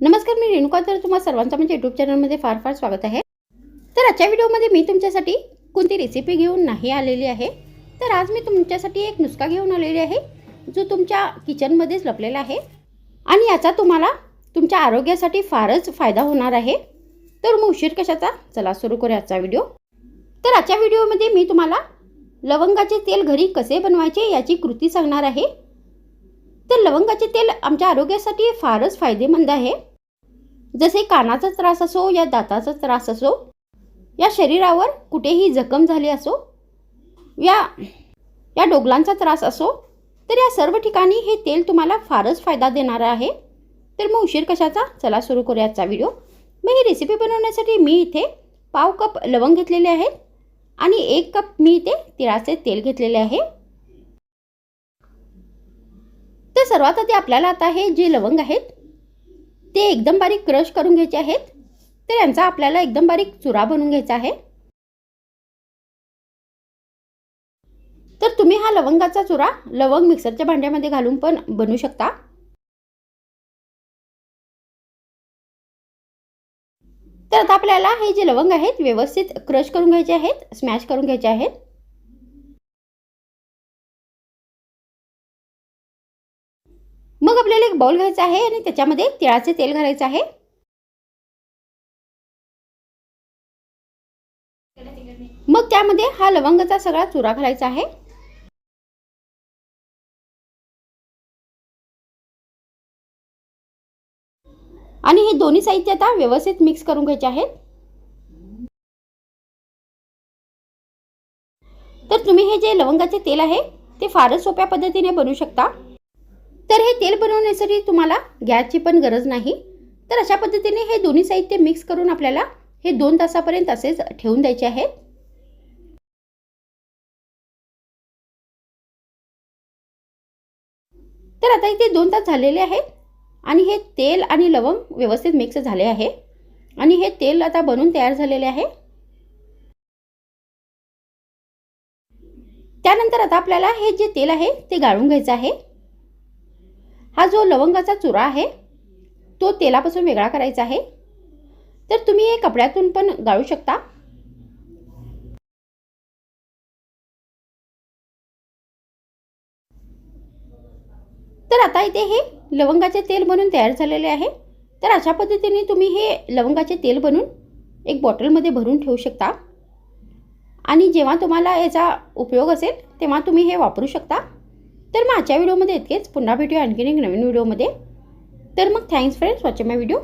नमस्कार मी रेणुका. तर तुम्हा सर्वांचं म्हणजे यूट्यूब चॅनलमध्ये फार फार स्वागत आहे. तर आजच्या व्हिडिओमध्ये मी तुमच्यासाठी कोणती रेसिपी घेऊन नाही आलेली आहे? तर आज मी तुमच्यासाठी एक नुसका घेऊन आलेली आहे जो तुमच्या किचनमध्येच लपलेला आहे. आणि याचा तुम्हाला तुमच्या आरोग्यासाठी फारच फायदा होणार आहे. तर मग उशीर कशाचा? चला सुरू करूया आजचा व्हिडिओ. तर आजच्या व्हिडिओमध्ये मी तुम्हाला लवंगाचे तेल घरी कसे बनवायचे याची कृती सांगणार आहे. तर लवंगाचे तेल आमच्या आरोग्यासाठी फारच फायदेमंद आहे. जसे कानाचा त्रास असो या दाताचा त्रास असो या शरीरावर कुठेही जखम झाली असो या या डोगलांचा त्रास असो तर या सर्व ठिकाणी हे तेल तुम्हाला फारच फायदा देणारं आहे. तर मग उशीर कशाचा? चला सुरू करूया आजचा व्हिडिओ. मग ही रेसिपी बनवण्यासाठी मी इथे पाव कप लवंग घेतलेले आहेत आणि एक कप मी इथे तिळाचे तेल घेतलेले आहे. तर सर्वात आधी आपल्याला आता हे जे लवंग आहेत ते एकदम बारीक क्रश करून घ्यायचे आहेत. तर यांचा आपल्याला एकदम बारीक चुरा बनवून घ्यायचा आहे. तर तुम्ही हा लवंगाचा चुरा लवंग मिक्सरच्या भांड्यामध्ये घालून पण बनवू शकता. तर आता आपल्याला हे जे लवंग आहेत व्यवस्थित क्रश करून घ्यायचे आहेत स्मॅश करून घ्यायचे आहेत. मग आपल्याला एक बाउल घ्यायचा आहे आणि त्याच्यामध्ये तिळाचे तेल घालायचं आहे. मग त्यामध्ये हा लवंगाचा सगळा चुरा घालायचा आहे. आणि हे दोन्ही साहित्य आता व्यवस्थित मिक्स करून घ्यायचे आहेत. तर तुम्ही हे जे लवंगाचे तेल आहे ते फारच सोप्या पद्धतीने बनवू शकता. तर हे तेल बनवण्यासाठी तुम्हाला गॅसची पण गरज नाही. तर अशा पद्धतीने हे दोन्ही साहित्य मिक्स करून आपल्याला हे दोन तासापर्यंत असेच ठेवून द्यायचे आहेत. तर आता इथे दोन तास झालेले आहेत आणि हे तेल आणि लवंग व्यवस्थित मिक्स झाले आहे. आणि हे तेल आता बनून तयार झालेले आहे. त्यानंतर आता आपल्याला हे जे तेल आहे ते गाळून घ्यायचं आहे. हा जो लवंगाचा चुरा आहे तो तेलापासून वेगळा करायचा आहे. तर तुम्ही हे कपड्यातून पण गाळू शकता. तर आता इथे हे लवंगाचे तेल बनून तयार झालेले आहे. तर अशा पद्धतीने तुम्ही हे लवंगाचे तेल बनवून एक बॉटलमध्ये भरून ठेवू शकता. आणि जेव्हा तुम्हाला याचा उपयोग असेल तेव्हा तुम्ही हे वापरू शकता. तर मग आजच्या व्हिडिओमध्ये इतकेच. पुन्हा भेटूया आणखीन एक नवीन व्हिडिओमध्ये. तर मग thanks friends watching my video